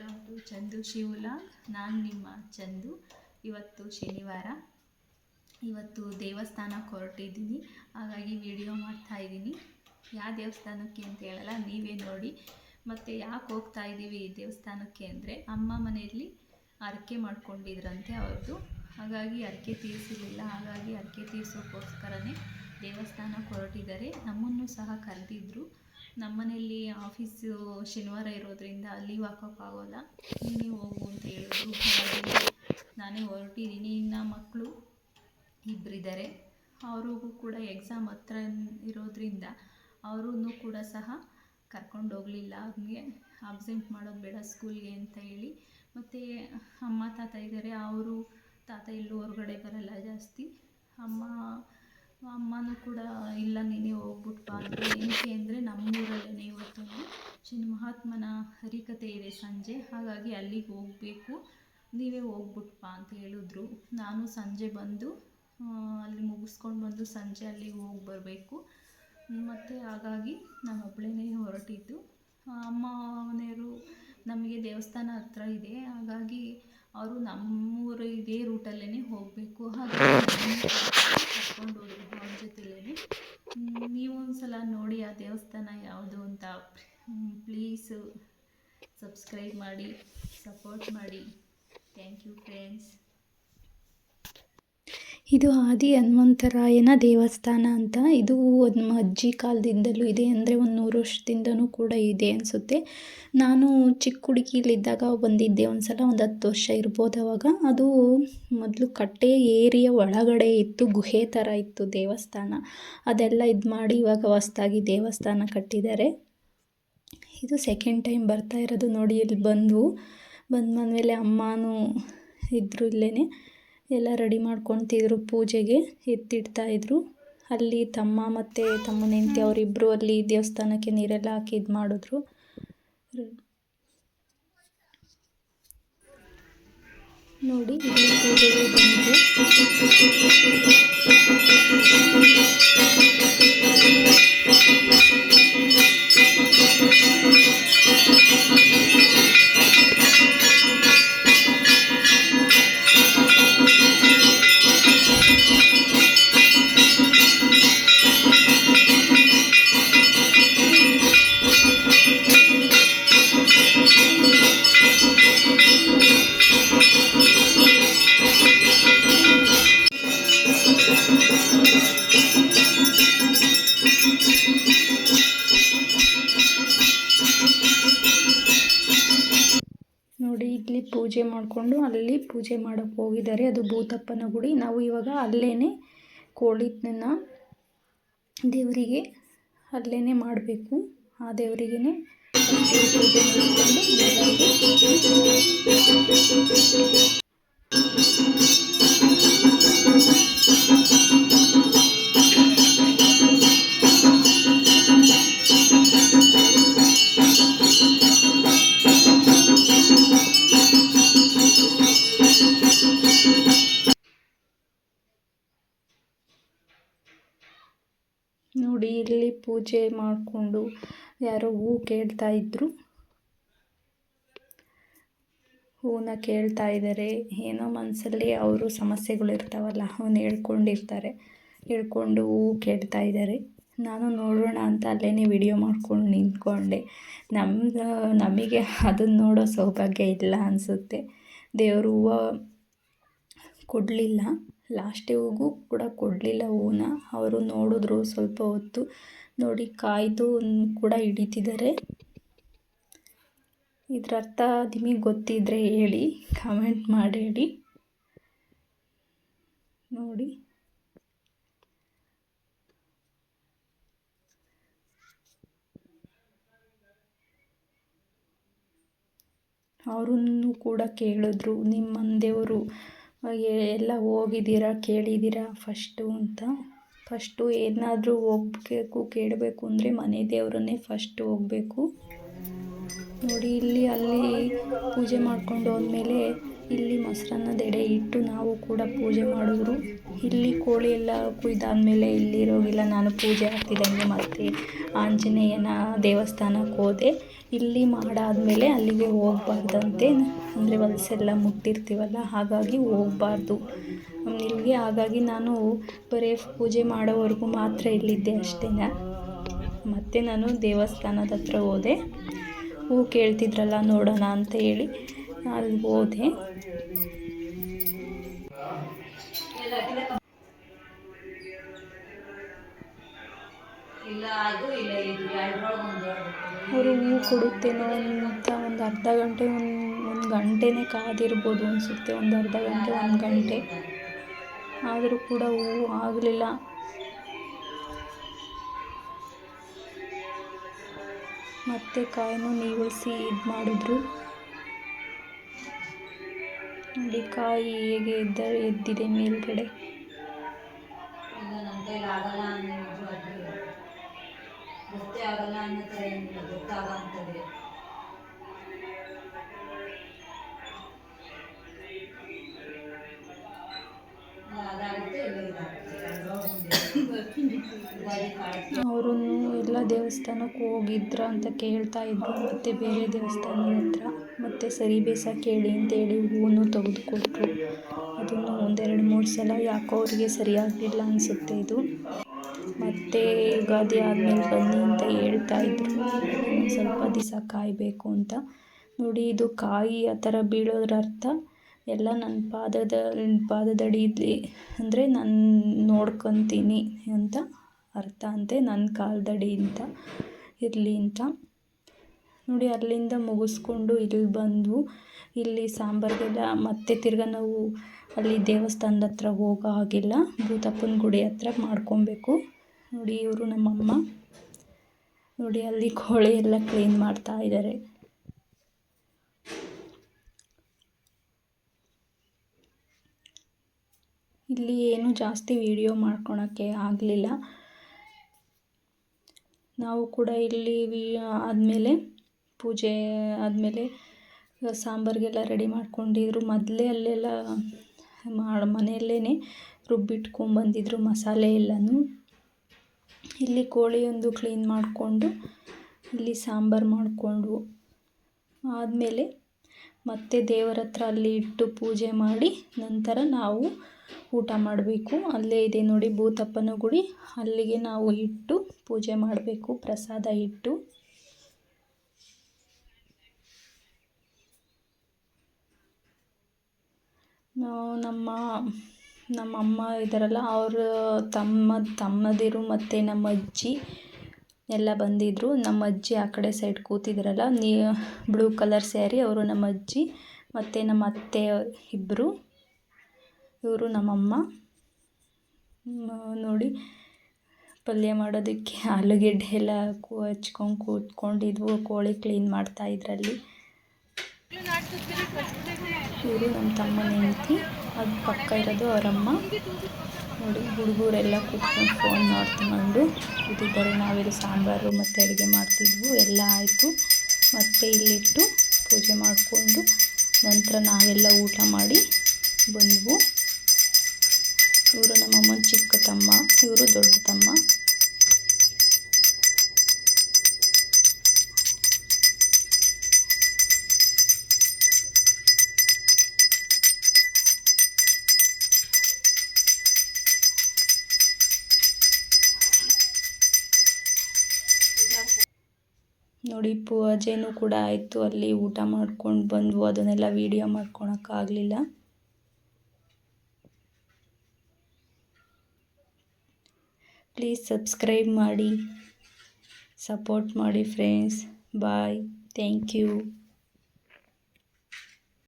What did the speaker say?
Welcome Chandu ಶಿವಲಾಗ್ ನಾನು ನಿಮ್ಮ ಚಂದು. ಇವತ್ತು ಶನಿವಾರ. ಇವತ್ತು ದೇವಸ್ಥಾನಕ್ಕೆ ಹೊರಟಿದ್ದೀನಿ ಹಾಗಾಗಿ ವಿಡಿಯೋ ಮಾಡ್ತಾ ಇದ್ದೀನಿ. ಯಾವ ದೇವಸ್ಥಾನಕ್ಕೆ ಅಂತ ಹೇಳಲ್ಲ, ನೀವೇ ನೋಡಿ. ಮತ್ತು ಯಾಕೆ ಹೋಗ್ತಾ ಇದ್ದೀವಿ ಈ ದೇವಸ್ಥಾನಕ್ಕೆ ಅಂದರೆ, ಅಮ್ಮ ಮನೆಯಲ್ಲಿ ಅರಕೆ ಮಾಡ್ಕೊಂಡಿದ್ರಂತೆ ಅವ್ರದ್ದು ಹಾಗಾಗಿ ಅರಕೆ ತೀರಿಸಲಿಲ್ಲ ಹಾಗಾಗಿ ಅರಕೆ ತೀರಿಸೋಕ್ಕೋಸ್ಕರನೇ ದೇವಸ್ಥಾನಕ್ಕೆ ಹೊರಟಿದ್ದಾರೆ ನಮ್ಮನ್ನು ಸಹ ಕರೆದಿದ್ರು. ನಮ್ಮನೇಲಿ ಆಫೀಸು ಶನಿವಾರ ಇರೋದ್ರಿಂದ ಲೀವ್ ಹಾಕೋಕ್ಕಾಗೋಲ್ಲ ನೀನೇ ಹೋಗು ಅಂತ ಹೇಳಿದ್ರು ನಾನೇ ಹೊರಟಿದ್ದೀನಿ ಇನ್ನು ಮಕ್ಕಳು ಇಬ್ಬರಿದ್ದಾರೆ ಅವ್ರಿಗೂ ಕೂಡ ಎಕ್ಸಾಮ್ ಹತ್ರ ಇರೋದ್ರಿಂದ ಅವರೂ ಕೂಡ ಸಹ ಕರ್ಕೊಂಡು ಹೋಗಲಿಲ್ಲ. ಅವ್ರಿಗೆ ಅಬ್ಸೆಂಟ್ ಮಾಡೋದು ಬೇಡ ಸ್ಕೂಲ್ಗೆ ಅಂತ ಹೇಳಿ. ಮತ್ತು ಅಮ್ಮ ತಾತ ಇದ್ದಾರೆ. ಅವರು ತಾತ ಎಲ್ಲೂ ಹೊರಗಡೆ ಬರಲ್ಲ ಜಾಸ್ತಿ. ಅಮ್ಮ, ಅಮ್ಮನೂ ಕೂಡ ಇಲ್ಲ, ನೀನೇ ಹೋಗ್ಬಿಟ್ಟು ಬಾ ಅಂತ ಏನಕ್ಕೆ ಅಂದರೆ ನಮ್ಮೂರಲ್ಲೇ ಇವತ್ತೊಂದು ಶ್ರೀ ಮಹಾತ್ಮನ ಹರಿಕತೆ ಇದೆ ಸಂಜೆ. ಹಾಗಾಗಿ ಅಲ್ಲಿಗೆ ಹೋಗಬೇಕು. ನೀವೇ ಹೋಗ್ಬಿಟ್ಪಾ ಅಂತ ಹೇಳಿದ್ರು. ನಾನು ಸಂಜೆ ಬಂದು ಅಲ್ಲಿ ಮುಗಿಸ್ಕೊಂಡು ಬಂದು ಸಂಜೆ ಅಲ್ಲಿಗೆ ಹೋಗಿ ಬರಬೇಕು. ಮತ್ತು ಹಾಗಾಗಿ ನಾನು ಒಬ್ಬಳೇ ಹೊರಟಿದ್ದು. ಅಮ್ಮನೆಯರು ನಮಗೆ ದೇವಸ್ಥಾನ ಹತ್ರ ಇದೆ. ಹಾಗಾಗಿ ಅವರು ನಮ್ಮೂರು ಇದೇ ರೂಟಲ್ಲೇ ಹೋಗಬೇಕು. ಹಾಗಾಗಿ ಕರ್ಕೊಂಡು ಹೋದ್ರು ಅವ್ರ ಜೊತೆಲೇ ನೀವು ಒಂದ್ಸಲ ನೋಡಿ ಆ ದೇವಸ್ಥಾನ ಯಾವುದು ಅಂತ ಪ್ಲೀಸು ಸಬ್ಸ್ಕ್ರೈಬ್ ಮಾಡಿ ಸಪೋರ್ಟ್ ಮಾಡಿ. ಥ್ಯಾಂಕ್ ಯು ಫ್ರೆಂಡ್ಸ್ ಇದು ಆದಿ ಹನುಮಂತರಾಯನ ದೇವಸ್ಥಾನ ಅಂತ. ಇದು ಒಂದು ಅಜ್ಜಿ ಕಾಲದಿಂದಲೂ ಇದೆ ಅಂದರೆ ಒಂದು ನೂರು ವರ್ಷದಿಂದನೂ ಕೂಡ ಇದೆ ಅನಿಸುತ್ತೆ. ನಾನು ಚಿಕ್ಕ ಹುಡುಗಿಲಿದ್ದಾಗ ಬಂದಿದ್ದೆ. ಒಂದು ಸಲ ಒಂದು ಹತ್ತು ವರ್ಷ ಇರ್ಬೋದು ಅವಾಗ. ಅದು ಮೊದಲು ಕಟ್ಟೆ ಏರಿಯ ಒಳಗಡೆ ಇತ್ತು, ಗುಹೆ ಥರ ಇತ್ತು ದೇವಸ್ಥಾನ. ಅದೆಲ್ಲ ಇದು ಮಾಡಿ ಇವಾಗ ಹೊಸ್ದಾಗಿ ದೇವಸ್ಥಾನ ಕಟ್ಟಿದ್ದಾರೆ. ಇದು ಸೆಕೆಂಡ್ ಟೈಮ್ ಬರ್ತಾ ಇರೋದು ನೋಡಿ, ಇಲ್ಲಿ ಬಂದವು. ಬಂದ ಮೇಲೆ ಅಮ್ಮನೂ ಇದ್ದರು ಇಲ್ಲೇ ಎಲ್ಲ ರೆಡಿ ಮಾಡ್ಕೊತಿದ್ರು ಪೂಜೆಗೆ ಎತ್ತಿಡ್ತಾ ಇದ್ರು. ಅಲ್ಲಿ ತಮ್ಮ ಮತ್ತು ತಮ್ಮನ ಹೆಂಡತಿ ಅವರಿಬ್ಬರು ಅಲ್ಲಿ ದೇವಸ್ಥಾನಕ್ಕೆ ನೀರೆಲ್ಲ ಹಾಕಿ ಇದು ಮಾಡಿದ್ರು. ನೋಡಿ ನೋಡಿ, ಇಲ್ಲಿ ಪೂಜೆ ಮಾಡಿಕೊಂಡು ಅಲ್ಲಿ ಪೂಜೆ ಮಾಡೋಕ್ಕೆ ಹೋಗಿದ್ದಾರೆ. ಅದು ಭೂತಪ್ಪನ ಗುಡಿ. ನಾವು ಇವಾಗ ಅಲ್ಲೇ ಕೋಳಿನ ದೇವರಿಗೆ ಅಲ್ಲೇ ಮಾಡಬೇಕು. ಆ ದೇವರಿಗೆ ನೋಡಿ, ಇಲ್ಲಿ ಪೂಜೆ ಮಾಡಿಕೊಂಡು ಯಾರೋ ಹೂ ಕೇಳ್ತಾ ಇದ್ರು. ಹೂನ ಕೇಳ್ತಾ ಇದ್ದಾರೆ ಏನೋ ಮನಸ್ಸಲ್ಲಿ ಅವರು ಸಮಸ್ಯೆಗಳು ಇರ್ತಾವಲ್ಲ ಅವನ್ನ ಹೇಳ್ಕೊಂಡಿರ್ತಾರೆ. ಹೇಳ್ಕೊಂಡು ಹೂ ಕೇಳ್ತಾ ಇದ್ದಾರೆ ನಾನು ನೋಡೋಣ ಅಂತ ಅಲ್ಲೇ ವಿಡಿಯೋ ಮಾಡ್ಕೊಂಡು ನಿಂತ್ಕೊಂಡೆ. ನಮ್ದು, ನಮಗೆ ಅದನ್ನು ನೋಡೋ ಸೌಭಾಗ್ಯ ಇಲ್ಲ ಅನಿಸುತ್ತೆ. ದೇವರು ಹೂವು ಕೊಡಲಿಲ್ಲ. ಲಾಸ್ಟಿಗೂ ಕೂಡ ಕೊಡಲಿಲ್ಲ ಹೂನ ಅವರು ನೋಡಿದ್ರು ಸ್ವಲ್ಪ ಹೊತ್ತು. ನೋಡಿ, ಕಾಯ್ದು ಕೂಡ ಹಿಡಿತಿದ್ದಾರೆ. ಇದ್ರ ಅರ್ಥ ನಿಮಗೆ ಗೊತ್ತಿದ್ದರೆ ಹೇಳಿ ಕಮೆಂಟ್ ಮಾಡಿ. ನೋಡಿ. ಅವರನ್ನು ಕೂಡ ಕೇಳಿದ್ರು. ನಿಮ್ಮ ಮಂದೆಯವರು ಎಲ್ಲ ಹೋಗಿದ್ದೀರಾ, ಕೇಳಿದ್ದೀರಾ ಫಸ್ಟು ಅಂತ. ಫಸ್ಟು ಏನಾದರೂ ಹೋಗ್ಬೇಕು, ಕೇಳಬೇಕು ಅಂದರೆ ಮನೆ ದೇವರನ್ನೇ ಫಸ್ಟ್ ಹೋಗಬೇಕು. ನೋಡಿ, ಇಲ್ಲಿ ಅಲ್ಲಿ ಪೂಜೆ ಮಾಡ್ಕೊಂಡು ಹೋದ್ಮೇಲೆ ಇಲ್ಲಿ ಮೊಸರನ್ನ ಎಡೆ ಇಟ್ಟು ನಾವು ಕೂಡ ಪೂಜೆ ಮಾಡಿದ್ರು ಇಲ್ಲಿ ಕೋಳಿ ಎಲ್ಲ ಕುಯ್ದಾದ್ಮೇಲೆ ಇಲ್ಲಿರೋಗಿಲ್ಲ ನಾನು ಪೂಜೆ ಆಗ್ತಿದ್ದಂಗೆ ಮತ್ತೆ ಆಂಜನೇಯನ ದೇವಸ್ಥಾನಕ್ಕೆ ಹೋದೆ. ಇಲ್ಲಿ ಮಾಡಾದಮೇಲೆ ಅಲ್ಲಿಗೆ ಹೋಗ್ಬಾರ್ದಂತೆ. ಅಂದರೆ ವಲಸೆಲ್ಲ ಮುಟ್ಟಿರ್ತೀವಲ್ಲ, ಹಾಗಾಗಿ ಹೋಗಬಾರ್ದು. ಇಲ್ಲಿಗೆ ಹಾಗಾಗಿ ನಾನು ಬರೀ ಪೂಜೆ ಮಾಡೋವರೆಗೂ ಮಾತ್ರ ಇಲ್ಲಿದ್ದೆ ಅಷ್ಟೇ. ಮತ್ತೆ ನಾನು ದೇವಸ್ಥಾನದ ಹತ್ರ ಹೋದೆ. ಹೂ ಕೇಳ್ತಿದ್ರಲ್ಲ ನೋಡೋಣ ಅಂತ ಹೇಳಿ. ಅಲ್ಲಿ ಹೋದೆ ಅವರು ಹೂ ಕೊಡುತ್ತೇನೋ ಅಂತ ಒಂದು ಅರ್ಧ ಗಂಟೆ, ಒಂದು ಒಂದು ಗಂಟೆನೇ ಕಾದಿರ್ಬೋದು ಅನಿಸುತ್ತೆ. ಒಂದು ಅರ್ಧ ಗಂಟೆ, ಒಂದು ಗಂಟೆ. ಆದರೂ ಕೂಡ ಹೂವು ಆಗಲಿಲ್ಲ. ಮತ್ತೆ ಕಾಯನ್ನು ನೀವಳಿಸಿ ಇದು ಮಾಡಿದ್ರು ನೋಡಿ ಕಾಯಿ ಹೇಗೆ ಎದ್ದ, ಎದ್ದಿದೆ ಮೇಲ್ಗಡೆ. ಅವರು ಎಲ್ಲ ದೇವಸ್ಥಾನಕ್ಕೆ ಹೋಗಿದ್ರ ಅಂತ ಕೇಳ್ತಾ ಇದ್ರು, ಮತ್ತೆ ಬೇರೆ ದೇವಸ್ಥಾನ ಹತ್ರ. ಮತ್ತು ಸರಿ ಬೇಸ ಕೇಳಿ ಅಂತೇಳಿ ಹೂವನ್ನು ತೆಗೆದುಕೊಟ್ರು. ಅದನ್ನು ಒಂದೆರಡು ಮೂರು ಸಲ ಯಾಕೋ ಅವರಿಗೆ ಸರಿಯಾಗಲಿಲ್ಲ ಅನಿಸುತ್ತೆ ಇದು. ಮತ್ತು ಯುಗಾದಿ ಆದಮೇಲೆ ಬನ್ನಿ ಅಂತ ಹೇಳ್ತಾ ಇದ್ರು. ಸ್ವಲ್ಪ ದಿವಸ ಕಾಯಬೇಕು ಅಂತ. ನೋಡಿ ಇದು ಕಾಯಿ ಆ ಥರ ಬೀಳೋದ್ರ ಅರ್ಥ. ಎಲ್ಲ ನನ್ನ ಪಾದದ ಪಾದದಡಿಲಿ ಅಂದರೆ ನಾನು ನೋಡ್ಕೊತೀನಿ ಅಂತ ಅರ್ಥ ಅಂತೆ. ನನ್ನ ಕಾಲದಡಿ ಅಂತ ಇರಲಿ ಅಂತ. ನೋಡಿ, ಅಲ್ಲಿಂದ ಮುಗಿಸ್ಕೊಂಡು ಇಲ್ಲಿ ಬಂದು, ಇಲ್ಲಿ ಸಾಂಬಾರಿಗೆಲ್ಲ ಮತ್ತೆ ತಿರ್ಗಾ ನಾವು ಅಲ್ಲಿ ದೇವಸ್ಥಾನದ ಹತ್ರ ಹೋಗೋ ಹಾಗಿಲ್ಲ. ಭೂತಪ್ಪನ ಗುಡಿ ಹತ್ರ ಮಾಡ್ಕೊಬೇಕು. ನೋಡಿ, ಇವರು ನಮ್ಮಮ್ಮ. ನೋಡಿ, ಅಲ್ಲಿ ಕೋಳಿ ಎಲ್ಲ ಕ್ಲೀನ್ ಮಾಡ್ತಾ ಇದ್ದಾರೆ ಇಲ್ಲಿ ಏನು ಜಾಸ್ತಿ ವಿಡಿಯೋ ಮಾಡ್ಕೊಳಕ್ಕೆ ಆಗಲಿಲ್ಲ. ನಾವು ಕೂಡ ಇಲ್ಲಿ ಆದಮೇಲೆ ಪೂಜೆ ಆದಮೇಲೆ ಸಾಂಬಾರಿಗೆಲ್ಲ ರೆಡಿ ಮಾಡ್ಕೊಂಡಿದ್ರು. ಮೊದಲೇ ಅಲ್ಲೆಲ್ಲ ಮಾಡಿ ಮನೆಯಲ್ಲೇ ರುಬ್ಬಿಟ್ಕೊಂಡ್ಬಂದಿದ್ರು ಮಸಾಲೆ ಎಲ್ಲನೂ. ಇಲ್ಲಿ ಕೋಳಿಯೊಂದು ಕ್ಲೀನ್ ಮಾಡಿಕೊಂಡು, ಇಲ್ಲಿ ಸಾಂಬಾರು ಮಾಡಿಕೊಂಡು ಆದಮೇಲೆ ಮತ್ತೆ ದೇವರ ಹತ್ರ ಅಲ್ಲಿ ಇಟ್ಟು ಪೂಜೆ ಮಾಡಿ ನಂತರ ನಾವು ಊಟ ಮಾಡಬೇಕು. ಅಲ್ಲೇ ಇದೆ ನೋಡಿ ಭೂತಪ್ಪನ ಗುಡಿ. ಅಲ್ಲಿಗೆ ನಾವು ಇಟ್ಟು ಪೂಜೆ ಮಾಡಬೇಕು, ಪ್ರಸಾದ ಇಟ್ಟು. ನಾವು ನಮ್ಮ ಅಮ್ಮ ಇದ್ದಾರಲ್ಲ, ಅವರು ತಮ್ಮ, ತಮ್ಮದಿರು ಮತ್ತು ನಮ್ಮ ಅಜ್ಜಿ ಎಲ್ಲ ಬಂದಿದ್ದರು ನಮ್ಮ ಅಜ್ಜಿ ಆ ಕಡೆ ಸೈಡ್ ಕೂತಿದ್ರಲ್ಲ ನೀ ಬ್ಲೂ ಕಲರ್ ಸ್ಯಾರಿ ಅವರು ನಮ್ಮ ಅಜ್ಜಿ ಮತ್ತು ನಮ್ಮ ಅತ್ತೆ ಇಬ್ಬರು ಇವರು ನಮ್ಮಮ್ಮ ನೋಡಿ, ಪಲ್ಯ ಮಾಡೋದಕ್ಕೆ ಆಲೂಗೆಡ್ಡೆ ಎಲ್ಲ ಕೂ, ಹಚ್ಕೊಂಡು ಕೂತ್ಕೊಂಡಿದ್ವು, ಕೋಳಿ ಕ್ಲೀನ್ ಮಾಡ್ತಾ ಇದ್ರಲ್ಲಿ. ಇವರು ನಮ್ಮ ತಮ್ಮನ ಹೆಂಡತಿ, ಅದು ಪಕ್ಕ ಇರೋದು ಅವರಮ್ಮ. ನೋಡಿ, ಹುಡುಗರೆಲ್ಲ ಕೂತ್ಕೊಂಡು ಫೋನ್ ನೋಡ್ಕೊಂಡು ಕೂತಿದ್ದಾರೆ. ನಾವೆಲ್ಲ ಸಾಂಬಾರು ಮತ್ತು ಅಡುಗೆ ಮಾಡ್ತಿದ್ವು. ಎಲ್ಲ ಆಯಿತು. ಮತ್ತು ಇಲ್ಲಿಟ್ಟು ಪೂಜೆ ಮಾಡಿಕೊಂಡು ನಂತರ ನಾವೆಲ್ಲ ಊಟ ಮಾಡಿ ಬಂದ್ವು. ಇವರು ನಮ್ಮಮ್ಮನ ಚಿಕ್ಕ ತಮ್ಮ, ಇವರು ದೊಡ್ಡ ತಮ್ಮ. ನೋಡಿ, ಪೂಜೆನೂ ಕೂಡ ಆಯಿತು. ಅಲ್ಲಿ ಊಟ ಮಾಡ್ಕೊಂಡು ಬಂದ್ವು. ಅದನ್ನೆಲ್ಲ ವೀಡಿಯೋ ಮಾಡ್ಕೊಳಕ್ಕಾಗಲಿಲ್ಲ. ಪ್ಲೀಸ್ ಸಬ್ಸ್ಕ್ರೈಬ್ ಮಾಡಿ ಸಪೋರ್ಟ್ ಮಾಡಿ ಫ್ರೆಂಡ್ಸ್ ಬಾಯ್ ಥ್ಯಾಂಕ್ ಯು